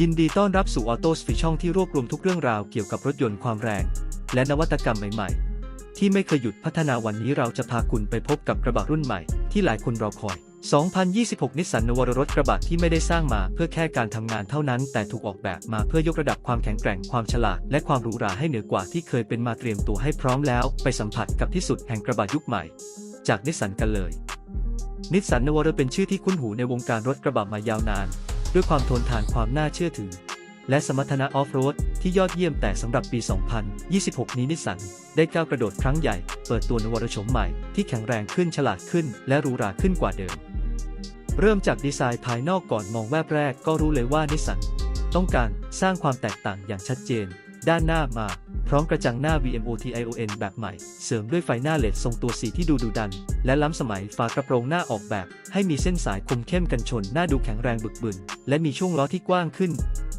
ยินดีต้อนรับสู่ Auto s p ช่องที่รวบรวมทุกเรื่องราวเกี่ยวกับรถยนต์ความแรง และนวัตกรรมใหม่ๆ ที่ไม่เคยหยุดพัฒนาวันนี้เราจะพาคุณไปพบกับกระบะรุ่นใหม่ที่หลายคนรอคอย 2026 นิสสันนวรรถกระบะที่ไม่ได้สร้างมาเพื่อแค่การทำงานเท่านั้น แต่ถูกออกแบบมาเพื่อยกระดับความแข็งแกร่งความฉลาด และความหรูหราให้เหนือกว่าที่เคยเป็นมาเตรียมตัวให้พร้อมแล้ว ไปสัมผัสกับที่สุดแห่งกระบะยุคใหม่ จากนิสสันกันเลยนิสสันนวรเป็นชื่อที่คุ้นหูในวงการรถกระบะมายาวนาน ด้วยความทนทานความน่าเชื่อถือ และสมรรถนะออฟโรดที่ยอดเยี่ยมแต่สำหรับปี 2026 นี้นิสสันได้ก้าวกระโดดครั้งใหญ่ เปิดตัวนวัตชมใหม่ที่แข็งแรงขึ้นฉลาดขึ้น และหรูหราขึ้นกว่าเดิม เริ่มจากดีไซน์ภายนอกก่อนมองแวบแรกก็รู้เลยว่านิสสันต้องการสร้างความแตกต่างอย่างชัดเจน ด้านหน้ามา พร้อมกระจังหน้า VMOTION แบบใหม่ เสริมด้วยไฟหน้าเลดทรงตัวสีที่ดูดุดัน และล้ำสมัยฝากระโปรงหน้าออกแบบ ให้มีเส้นสายคมเข้มกันชนหน้าดูแข็งแรงบึกบึน และมีช่วงล้อที่กว้างขึ้น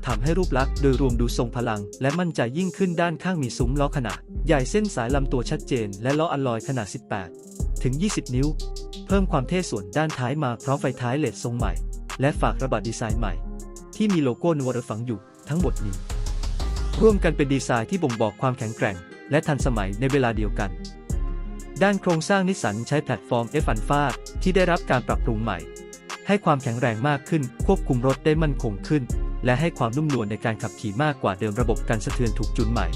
ทำให้รูปลักษณ์โดยรวมดูทรงพลัง และมั่นใจยิ่งขึ้นด้านข้างมีซุ้มล้อขนาด ใหญ่เส้นสายลำตัวชัดเจน และล้ออัลลอยขนาด 18 ถึง 20 นิ้ว เพิ่มความเท่ส่วนด้านท้ายมาพร้อมไฟท้ายเลดทรงใหม่ และฝากระบาดดีไซน์ใหม่ ที่มีโลโก้นวรฝังอยู่ทั้งหมดนี้ ร่วมกันเป็นดีไซน์ที่บ่งบอกความแข็งแกร่ง และทันสมัยในเวลาเดียวกัน ด้านโครงสร้างนิสสันใช้แพลตฟอร์ม F อันฟาที่ได้รับการปรับปรุงใหม่ ให้ความแข็งแรงมากขึ้น ควบคุมรถได้มั่นคงขึ้น และให้ความนุ่มนวลในการขับขี่มากกว่าเดิมระบบการสะเทือนถูกจูนใหม่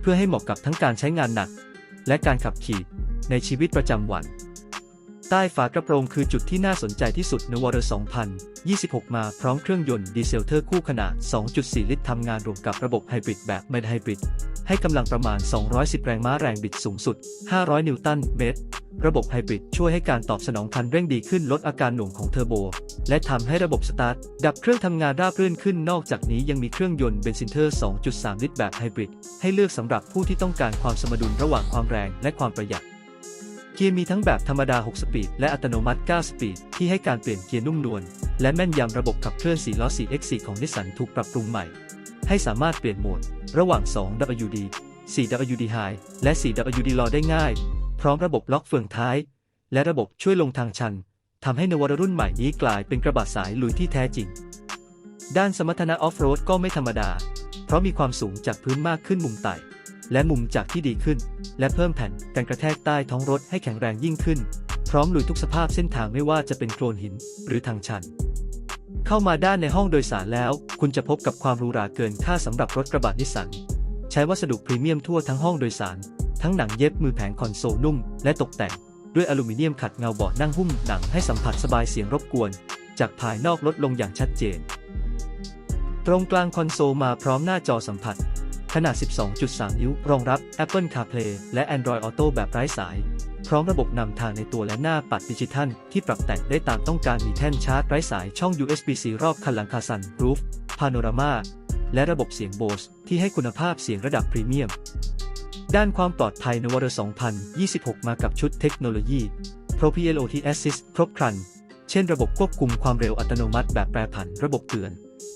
เพื่อให้เหมาะกับทั้งการใช้งานหนัก และการขับขี่ในชีวิตประจำวัน ใต้ฝากระโปรงคือจุดที่น่าสนใจที่สุดในวอร์2026 มาพร้อมเครื่องยนต์ดีเซลเทอร์คู่ขนาด 2.4 ลิตรทำงานรวมกับระบบไฮบริดแบบไม่ไฮบริดให้กำลังประมาณ 210 แรงม้าแรงบิดสูงสุด 500 นิวตันเมตร ระบบไฮบริดช่วยให้การตอบสนองคันเร่งดีขึ้นลดอาการหน่วงของเทอร์โบ และทำให้ระบบสตาร์ท ดับเครื่องทำงานราบรื่นขึ้นนอกจากนี้ยังมีเครื่องยนต์เบนซินเทอร์ 2.3 ลิตรแบบไฮบริดให้เลือกสำหรับผู้ที่ต้องการความสมดุลระหว่างความแรงและความประหยัด กียร์มีทั้งแบบธรรมดา 6 สปีด และอัตโนมัติ 9 สปีด ที่ให้การเปลี่ยนเกียร์นุ่มนวล และแม่นยำระบบขับเคลื่อน4ล้อ 4x4 ของนิสสันถูกปรับปรุงใหม่ ให้สามารถเปลี่ยนโหมด ระหว่าง 2WD 4WD High และ 4WD Low ได้ง่าย พร้อมระบบล็อกเฟืองท้าย และระบบช่วยลงทางชันทำให้นวรรุ่นใหม่นี้กลายเป็นกระบะสายลุยที่แท้จริง ด้านสมรรถนะออฟโรดก็ไม่ธรรมดา เพราะมีความสูงจากพื้นมากขึ้นมุมไต่ และมุมจากที่ดีขึ้น และเพิ่มแผ่นกันกระแทกใต้ท้องรถให้แข็งแรงยิ่งขึ้น พร้อมลุยทุกสภาพเส้นทางไม่ว่าจะเป็นโคลนหิน หรือทางชัน เข้ามาด้านในห้องโดยสารแล้ว คุณจะพบกับความหรูหราเกินค่าสำหรับรถกระบะนิสสันใช้วัสดุพรีเมียมทั่วทั้งห้องโดยสาร ทั้งหนังเย็บมือแผงคอนโซลนุ่ม และตกแต่ง ด้วยอลูมิเนียมขัดเงาเบาะนั่งหุ้มหนังให้สัมผัสสบายเสียงรบกวน จากภายนอกลดลงอย่างชัดเจน ตรงกลางคอนโซลมาพร้อมหน้าจอสัมผัส ขนาด 12.3 นิ้ว รองรับ Apple CarPlay และ Android Auto แบบไร้สาย พร้อมระบบนำทางในตัวและหน้าปัดดิจิทัล ที่ปรับแต่งได้ตามต้องการมีแท่นชาร์จไร้สายช่อง USB-C รอบคันหลังคาซันรูฟพาโนรามาและระบบเสียงโบสที่ให้คุณภาพเสียงระดับพรีเมียม ด้านความปลอดภัยในวร2026 มากับชุดเทคโนโลยี Pro PLOT Assist ครบครัน เช่นระบบควบคุมความเร็วอัตโนมัติแบบแปรผัน ระบบเตือน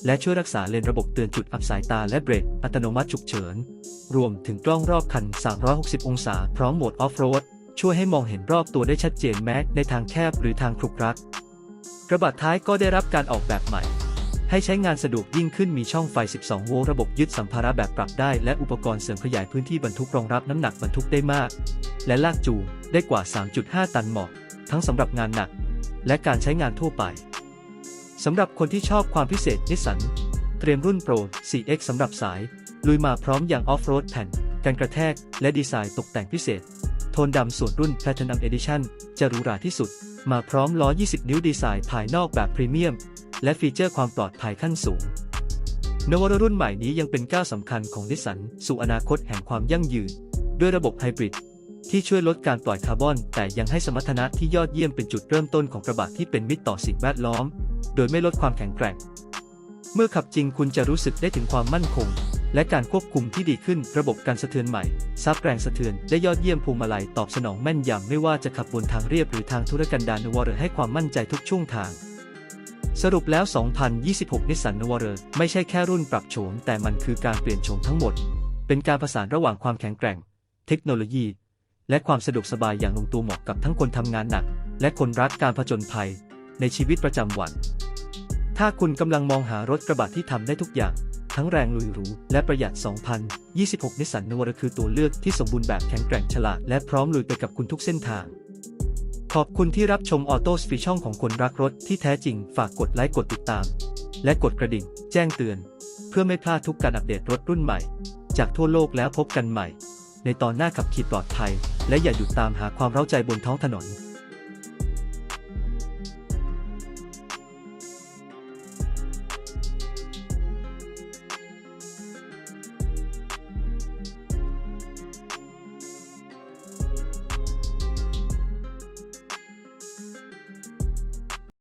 และช่วยรักษาเลนระบบเตือนจุดอับสายตาและเบรกอัตโนมัติฉุกเฉิน รวมถึงกล้องรอบคัน 360 องศา พร้อมโหมดออฟโรด ช่วยให้มองเห็นรอบตัวได้ชัดเจนแม้ในทางแคบหรือทางครุกรักกระบะท้ายก็ได้รับการออกแบบใหม่ ให้ใช้งานสะดวกยิ่งขึ้นมีช่องไฟ 12 โวลต์ระบบยึดสัมภาระแบบปรับได้ และอุปกรณ์เสริมขยายพื้นที่บรรทุกรองรับน้ำหนักบรรทุกได้มาก และลากจูงได้กว่า 3.5 ตันเหมาะ ทั้งสำหรับงานหนัก และการใช้งานทั่วไป สำหรับคนที่ชอบความพิเศษนิสสันเตรียมรุ่น Pro 4X สำหรับสาย ลุยมาพร้อมอย่างออฟโรดแผ่นกันกระแทก และดีไซน์ตกแต่งพิเศษ โทนดำส่วนรุ่น Platinum Edition จะหรูหราที่สุด มาพร้อมล้อ 20 นิ้วดีไซน์ภายนอกแบบพรีเมียม และฟีเจอร์ความปลอดภัยขั้นสูง นวรรุ่นใหม่นี้ยังเป็นก้าวสำคัญของนิสสันสู่อนาคตแห่งความยั่งยืน ด้วยระบบไฮบริด ที่ช่วยลดการปล่อยคาร์บอน แต่ยังให้สมรรถนะที่ยอดเยี่ยมเป็นจุดเริ่มต้นของกระบะที่เป็นมิตรต่อสิ่งแวดล้อม โดยไม่ลดความแข็งแกร่ง เมื่อขับจริงคุณจะรู้สึกได้ถึงความมั่นคง และการควบคุมที่ดีขึ้นระบบการสะเทือนใหม่ ซับแรงสะเทือนได้ยอดเยี่ยมพวงมาลัยตอบสนองแม่นยำไม่ว่าจะขับบนทางเรียบหรือทางธุรกันดารนวอร์ให้ความมั่นใจทุกช่วงทางสรุปแล้ว 2026 นิสสันนวอร์ไม่ใช่แค่รุ่นปรับโฉมแต่มันคือการเปลี่ยนโฉมทั้งหมด เป็นการผสานระหว่างความแข็งแกร่ง เทคโนโลยี และความสะดวกสบายอย่างลงตัวเหมาะกับทั้งคนทำงานหนัก และคนรักการผจญภัยในชีวิตประจำวัน ถ้าคุณกำลังมองหารถกระบะที่ทำได้ทุกอย่าง ทั้งแรงลุยหรูและประหยัด 2026 นิสสันนวรคือตัวเลือกที่สมบูรณ์แบบแข็งแกร่งฉลาด และพร้อมลุยไปกับคุณทุกเส้นทาง ขอบคุณที่รับชมออโต้สปีช่องของคนรักรถที่แท้จริง ฝากกดไลค์กดติดตาม และกดกระดิ่ง แจ้งเตือน เพื่อไม่พลาดทุกการอัปเดตรถรุ่นใหม่ จากทั่วโลกแล้วพบกันใหม่ ในตอนหน้าขับขี่ปลอดภัย และอย่าหยุดตามหาความเร้าใจบนท้องถนน